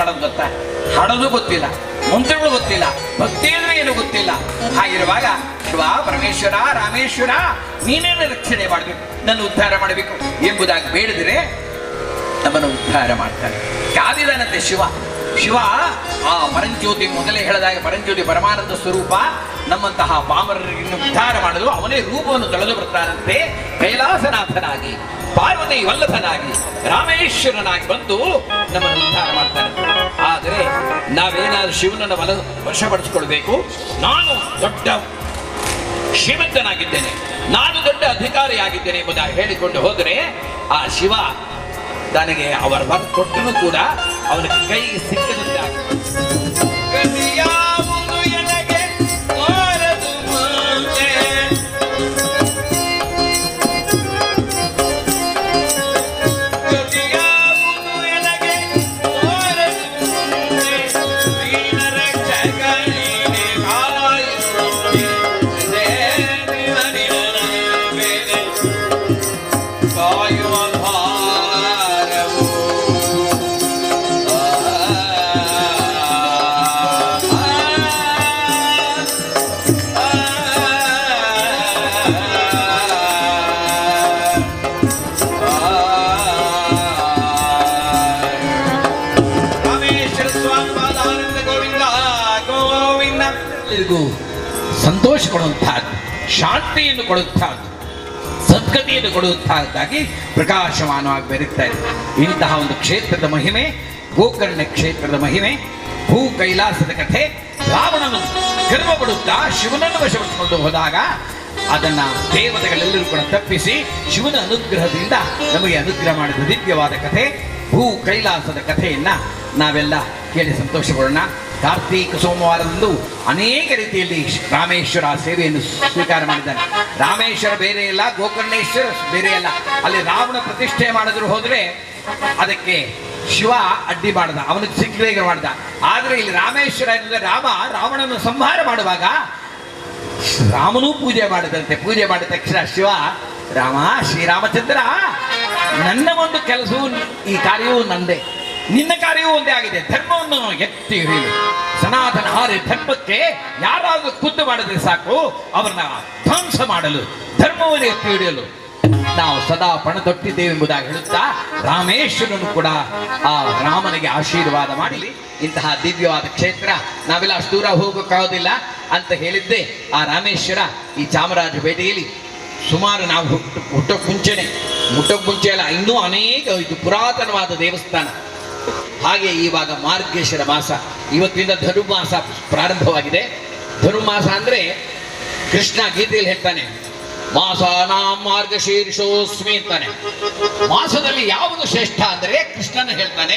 ಮಾಡೋದು ಗೊತ್ತಾ? ಹಾಡೋದು ಗೊತ್ತಿಲ್ಲ ಮಂತ್ರಗಳು ಗೊತ್ತಿಲ್ಲ, ಭಕ್ತಿ ಅಂದ್ರೆ ಏನು ಗೊತ್ತಿಲ್ಲ. ಹಾಗಿರುವಾಗ ಶಿವ, ಪರಮೇಶ್ವರ, ರಾಮೇಶ್ವರ, ನೀನೇನು ರಕ್ಷಣೆ ಮಾಡಬೇಕು? ನನ್ನ ಉದ್ಧಾರ ಮಾಡಬೇಕು ಎಂಬುದಾಗಿ ಬೇಡಿದ್ರೆ ನಮ್ಮನ್ನು ಉದ್ಧಾರ ಮಾಡ್ತಾನೆ ಕಾದಿದಾನಂತೆ ಶಿವ? ಶಿವ, ಆ ಪರಂಜ್ಯೋತಿ ಮೊದಲೇ ಹೇಳಿದಾಗ ಪರಂಜ್ಯೋತಿ ಪರಮಾನಂದ ಸ್ವರೂಪ ನಮ್ಮಂತಹ ಪಾಮರರನ್ನು ಉದ್ಧಾರ ಮಾಡಲು ಅವನೇ ರೂಪವನ್ನು ತಳೆದು ಬರ್ತಾನಂತೆ. ಕೈಲಾಸನಾಥನಾಗಿ, ಪಾರ್ವತಿ ವಲ್ಲಭನಾಗಿ, ರಾಮೇಶ್ವರನಾಗಿ ಬಂದು ನಮ್ಮನ್ನು ಉದ್ಧಾರ ಶಿವನನ್ನು ವಲ ವಶಪಡಿಸಿಕೊಳ್ಬೇಕು ನಾನು ದೊಡ್ಡ ಶ್ರೀಮಂತನಾಗಿದ್ದೇನೆ. ನಾನು ದೊಡ್ಡ ಅಧಿಕಾರಿಯಾಗಿದ್ದೇನೆ ಎಂಬುದಾಗಿ ಹೇಳಿಕೊಂಡು ಹೋದರೆ ಆ ಶಿವ ತನಗೆ ಅವರ ವರ ಕೊಟ್ಟನು ಕೂಡ ಅವನಿಗೆ ಕೈಗೆ ಸಿಕ್ಕದಂತಾಗಿ. ಎಲ್ಲರಿಗೂ ಸಂತೋಷ ಕೊಡುವಂತಹದ್ದು ಶಾಂತಿಯನ್ನು ಕೊಡುವಂತಹದ್ದು ಸದ್ಗತಿಯನ್ನು ಕೊಡುವಂತಹದ್ದಾಗಿ ಪ್ರಕಾಶಮಾನವಾಗಿ ಬೆರೀತಾ ಇದೆ. ಇಂತಹ ಒಂದು ಕ್ಷೇತ್ರದ ಮಹಿಮೆ, ಗೋಕರ್ಣ ಕ್ಷೇತ್ರದ ಮಹಿಮೆ, ಭೂ ಕೈಲಾಸದ ಕಥೆ, ರಾವಣನು ಗರ್ವಪಡುತ್ತಾ ಶಿವನನ್ನು ವಶಪಡಿಸಿಕೊಂಡು ಹೋದಾಗ ಅದನ್ನ ದೇವತೆಗಳೆಲ್ಲರೂ ಕೂಡ ತಪ್ಪಿಸಿ ಶಿವನ ಅನುಗ್ರಹದಿಂದ ನಮಗೆ ಅನುಗ್ರಹ ಮಾಡಿದ ದಿವ್ಯವಾದ ಕಥೆ, ಭೂ ಕೈಲಾಸದ ಕಥೆಯನ್ನ ನಾವೆಲ್ಲ ಕೇಳಿ ಸಂತೋಷಪಡೋಣ. ಕಾರ್ತೀಕ ಸೋಮವಾರದಂದು ಅನೇಕ ರೀತಿಯಲ್ಲಿ ರಾಮೇಶ್ವರ ಸೇವೆಯನ್ನು ಸ್ವೀಕಾರ ಮಾಡಿದ್ದಾನೆ ರಾಮೇಶ್ವರ ಬೇರೆ ಇಲ್ಲ, ಗೋಕರ್ಣೇಶ್ವರ ಬೇರೆ ಅಲ್ಲ ಅಲ್ಲಿ ರಾವಣ ಪ್ರತಿಷ್ಠೆ ಮಾಡಿದ್ರು ಹೋದ್ರೆ ಅದಕ್ಕೆ ಶಿವ ಅಡ್ಡಿ ಮಾಡ್ದ, ಅವನು ಸಿಕ್ಕಲೇಗ ಮಾಡ್ದ. ಆದ್ರೆ ಇಲ್ಲಿ ರಾಮೇಶ್ವರ ಎಂದರೆ ರಾಮ, ರಾವಣನ ಸಂಹಾರ ಮಾಡುವಾಗ ರಾಮನೂ ಪೂಜೆ ಮಾಡಿದಂತೆ. ಪೂಜೆ ಮಾಡಿದ ತಕ್ಷಣ ಶಿವ, ರಾಮ, ಶ್ರೀರಾಮಚಂದ್ರ, ನನ್ನ ಒಂದು ಕೆಲಸವು ಈ ಕಾರ್ಯವೂ ನಂದೇ. ನಿನ್ನ ಕಾರ್ಯವೂ ಒಂದೇ ಆಗಿದೆ. ಧರ್ಮವನ್ನು ಎತ್ತಿ ಹಿಡಿಯಲು ಸನಾತನ ಆರ್ಯ ಧರ್ಮಕ್ಕೆ ಯಾರಾದರೂ ಖುದ್ದು ಮಾಡಿದ್ರೆ ಸಾಕು, ಅವರನ್ನ ಧ್ವಂಸ ಮಾಡಲು, ಧರ್ಮವನ್ನು ಎತ್ತಿ ಹಿಡಿಯಲು. ನಾವು ಸದಾ ಪಣತೊಟ್ಟಿದ್ದೇವೆ ಎಂಬುದಾಗಿ ಹೇಳುತ್ತಾ, ರಾಮೇಶ್ವರನು ಕೂಡ ಆ ರಾಮನಿಗೆ ಆಶೀರ್ವಾದ ಮಾಡಿ ಇಂತಹ ದಿವ್ಯವಾದ ಕ್ಷೇತ್ರ ನಾವೆಲ್ಲ ಅಷ್ಟು ದೂರ ಹೋಗೋಕ್ಕಾಗೋದಿಲ್ಲ ಅಂತ ಹೇಳಿದ್ದೆ. ಆ ರಾಮೇಶ್ವರ ಈ ಚಾಮರಾಜ ಚಾಮರಾಜಪೇಟೆಯಲ್ಲಿ ಸುಮಾರು ನಾವು ಹುಟ್ಟು ಹುಟ್ಟೋಕ್ ಮುಂಚೆನೆ. ಹುಟ್ಟೋಕ್ಕೆ ಮುಂಚೆ ಅಲ್ಲ, ಇನ್ನೂ ಅನೇಕ ಇದು ಪುರಾತನವಾದ ದೇವಸ್ಥಾನ. ಹಾಗೆ ಇವಾಗ ಮಾರ್ಗೇಶ್ವರ ಮಾಸ, ಇವತ್ತಿನಿಂದ ಧನುರ್ಮಾಸ ಪ್ರಾರಂಭವಾಗಿದೆ. ಧನುರ್ಮಾಸ ಅಂದ್ರೆ ಕೃಷ್ಣ ಗೀತೆಯಲ್ಲಿ ಹೇಳ್ತಾನೆ, ಮಾಸಾನಾಂ ಮಾರ್ಗಶೀರ್ಷೋಸ್ಮಿ ಅಂತಾನೆ. ಮಾಸದಲ್ಲಿ ಯಾವುದು ಶ್ರೇಷ್ಠ ಅಂದ್ರೆ ಕೃಷ್ಣನ ಹೇಳ್ತಾನೆ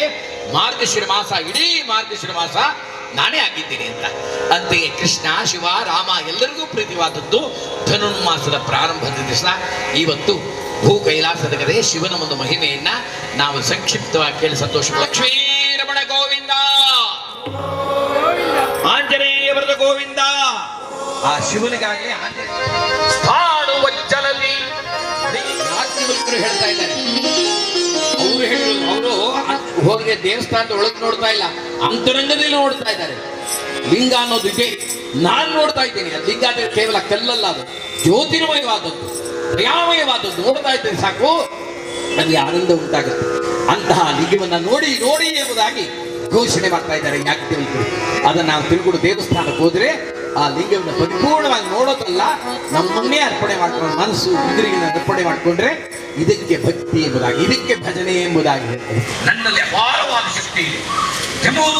ಮಾರ್ಗಶಿರ ಮಾಸ, ಇಡೀ ಮಾರ್ಗಶಿರ ಮಾಸ ನಾನೇ ಆಗಿದ್ದೀನಿ ಅಂತ. ಅಂತೆಯೇ ಕೃಷ್ಣ, ಶಿವ, ರಾಮ ಎಲ್ಲರಿಗೂ ಪ್ರೀತಿವಾದದ್ದು ಧನುರ್ಮಾಸದ ಪ್ರಾರಂಭದ ದಿವಸ. ಇವತ್ತು ಭೂ ಕೈಲಾಸದ ಕಡೆ ಶಿವನ ಒಂದು ಮಹಿಮೆಯನ್ನ ನಾವು ಸಂಕ್ಷಿಪ್ತವಾಗಿ ಕೇಳಿ ಸಂತೋಷ ಲಕ್ಷ್ಮೀರಮಣ ಗೋವಿಂದ! ಆಂಜನೇಯ ಬರದ ಗೋವಿಂದ! ಆ ಶಿವನಿಗಾಗಿ ಆಂಜನೇಯ ಹೇಳ್ತಾ ಇದ್ದಾರೆ. ಅವರು ಹೋಗಿ ದೇವಸ್ಥಾನದ ಒಳಗೆ ನೋಡ್ತಾ ಇಲ್ಲ, ಅಂತರಂಗದಲ್ಲಿ ನೋಡ್ತಾ ಇದ್ದಾರೆ. ಲಿಂಗ ಅನ್ನೋದು ಇದೆ. ನಾನು ನೋಡ್ತಾ ಇದ್ದೀನಿ. ಲಿಂಗ ಅಂದ್ರೆ ಕೇವಲ ಕಲ್ಲಲ್ಲ ಅದು. ಜ್ಯೋತಿರ್ಮಯವಾದದ್ದು. ಪ್ರಿಯಾಮಯವಾದದ್ದು ನೋಡ್ತಾ ಇದ್ದರೆ ಸಾಕು ನನಗೆ ಆನಂದ ಉಂಟಾಗುತ್ತೆ. ಅಂತಹ ಲಿಂಗವನ್ನ ನೋಡಿ ನೋಡಿ ಎಂಬುದಾಗಿ ಘೋಷಣೆ ಮಾಡ್ತಾ ಇದ್ದಾರೆ ಯಾಕೆ ಅದನ್ನ ನಾವು ತಿರುಗುಡು ದೇವಸ್ಥಾನಕ್ಕೆ ಹೋದ್ರೆ ಆ ಲಿಂಗವನ್ನು ಪರಿಪೂರ್ಣವಾಗಿ ನೋಡೋದಲ್ಲ, ನಮ್ಮನ್ನೇ ಅರ್ಪಣೆ ಮಾಡ್ಕೊಂಡು, ಮನಸ್ಸು ಇಂದ್ರಿಯನ್ನು ಅರ್ಪಣೆ ಮಾಡಿಕೊಂಡ್ರೆ ಇದಕ್ಕೆ ಭಕ್ತಿ ಎಂಬುದಾಗಿ, ಇದಕ್ಕೆ ಭಜನೆ ಎಂಬುದಾಗಿ. ನನ್ನಲ್ಲಿ ಅಪಾರವಾದ ಶಕ್ತಿ ಇದೆ. ಒಂದು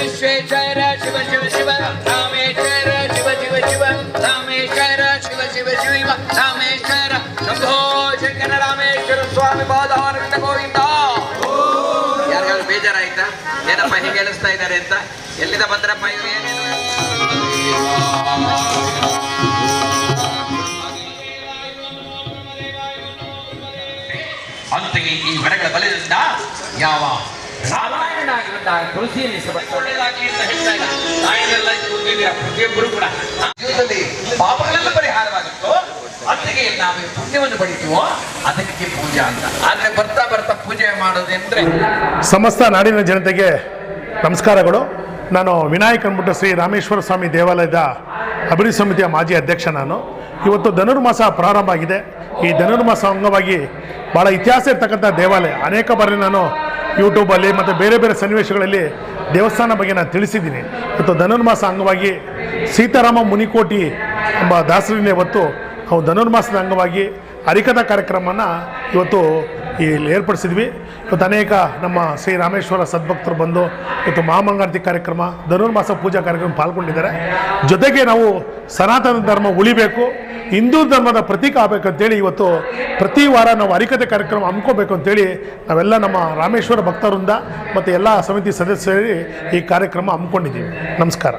ಬೇಜಾರಾಯ್ತಾ? ಏನಪ್ಪ ಹೀಗೆ ಹೇಳಿಸ್ತಾ ಇದ್ದಾರೆ ಅಂತ? ಎಲ್ಲಿಂದ ಬಂದ್ರಪ್ಪ ಇವ್ರು? ಏನೇನು ಈ ಮರಗಳ ಬಲದಿಂದ ಯಾವ ನಾರಾಯಣನಾಗಿರುವಂತ ತುಳಸಿಯಲ್ಲಿ ಒಳ್ಳೆಯದಾಗಿ ಅಂತ ಹೇಳ್ತಾ ಇಲ್ಲ ನಾಯಿನೆಲ್ಲ ಕೂತಿದ್ದೀರಾ ಪ್ರತಿಯೊಬ್ಬರು ಕೂಡ ಜೀವನದಲ್ಲಿ ಪಾಪಗಳೆಲ್ಲ ಪರಿಹಾರವಾಗುತ್ತೋ. ಅಂತೆಯೇ ನಾವು ಪುಣ್ಯವನ್ನು ಪಡಿತೀವೋ ಅದಕ್ಕೆ ಪೂಜಾ ಅಂತ. ಆದ್ರೆ ಬರ್ತಾ ಬರ್ತಾ ಪೂಜೆ ಮಾಡೋದಂದ್ರೆ ಸಮಸ್ತ ನಾಡಿನ ಜನತೆಗೆ ನಮಸ್ಕಾರಗಳು. ನಾನು ವಿನಾಯಕ ಅಂದ್ಬಿಟ್ಟು ಶ್ರೀ ರಾಮೇಶ್ವರ ಸ್ವಾಮಿ ದೇವಾಲಯದ ಅಭಿವೃದ್ಧಿ ಸಮಿತಿಯ ಮಾಜಿ ಅಧ್ಯಕ್ಷ ನಾನು. ಇವತ್ತು ಧನುರ್ಮಾಸ ಪ್ರಾರಂಭ ಆಗಿದೆ. ಈ ಧನುರ್ಮಾಸ ಅಂಗವಾಗಿ ಭಾಳ ಇತಿಹಾಸ ಇರ್ತಕ್ಕಂಥ ದೇವಾಲಯ. ಅನೇಕ ಬಾರಿ ನಾನು ಯೂಟ್ಯೂಬಲ್ಲಿ ಮತ್ತು ಬೇರೆ ಬೇರೆ ಸನ್ನಿವೇಶಗಳಲ್ಲಿ ದೇವಸ್ಥಾನ ಬಗ್ಗೆ ನಾನು ತಿಳಿಸಿದ್ದೀನಿ. ಇವತ್ತು ಧನುರ್ಮಾಸ ಅಂಗವಾಗಿ ಸೀತಾರಾಮ ಮುನಿಕೋಟಿ ಎಂಬ ದಾಸರಿನ ಇವತ್ತು ನಾವು ಧನುರ್ಮಾಸದ ಅಂಗವಾಗಿ ಅರಿಕತಾ ಕಾರ್ಯಕ್ರಮನ ಇವತ್ತು ಇಲ್ಲಿ ಏರ್ಪಡಿಸಿದ್ವಿ. ಇವತ್ತು ಅನೇಕ ನಮ್ಮ ಶ್ರೀ ರಾಮೇಶ್ವರ ಸದ್ಭಕ್ತರು ಬಂದು ಇವತ್ತು ಮಹಾಮಂಗಾರತಿ ಕಾರ್ಯಕ್ರಮ, ಧನುರ್ಮಾಸ ಪೂಜಾ ಕಾರ್ಯಕ್ರಮ ಪಾಲ್ಗೊಂಡಿದ್ದಾರೆ. ಜೊತೆಗೆ ನಾವು ಸನಾತನ ಧರ್ಮ ಉಳಿಬೇಕು. ಹಿಂದೂ ಧರ್ಮದ ಪ್ರತೀಕ ಆಗಬೇಕು ಅಂತೇಳಿ ಇವತ್ತು ಪ್ರತಿ ವಾರ ನಾವು ಅರಿಕತೆ ಕಾರ್ಯಕ್ರಮ ಹಮ್ಮಿಕೋಬೇಕು ಅಂತೇಳಿ ನಾವೆಲ್ಲ ನಮ್ಮ ರಾಮೇಶ್ವರ ಭಕ್ತರಿಂದ ಮತ್ತು ಎಲ್ಲ ಸಮಿತಿ ಸದಸ್ಯರಲ್ಲಿ ಈ ಕಾರ್ಯಕ್ರಮ ಹಮ್ಮಿಕೊಂಡಿದ್ದೀವಿ. ನಮಸ್ಕಾರ.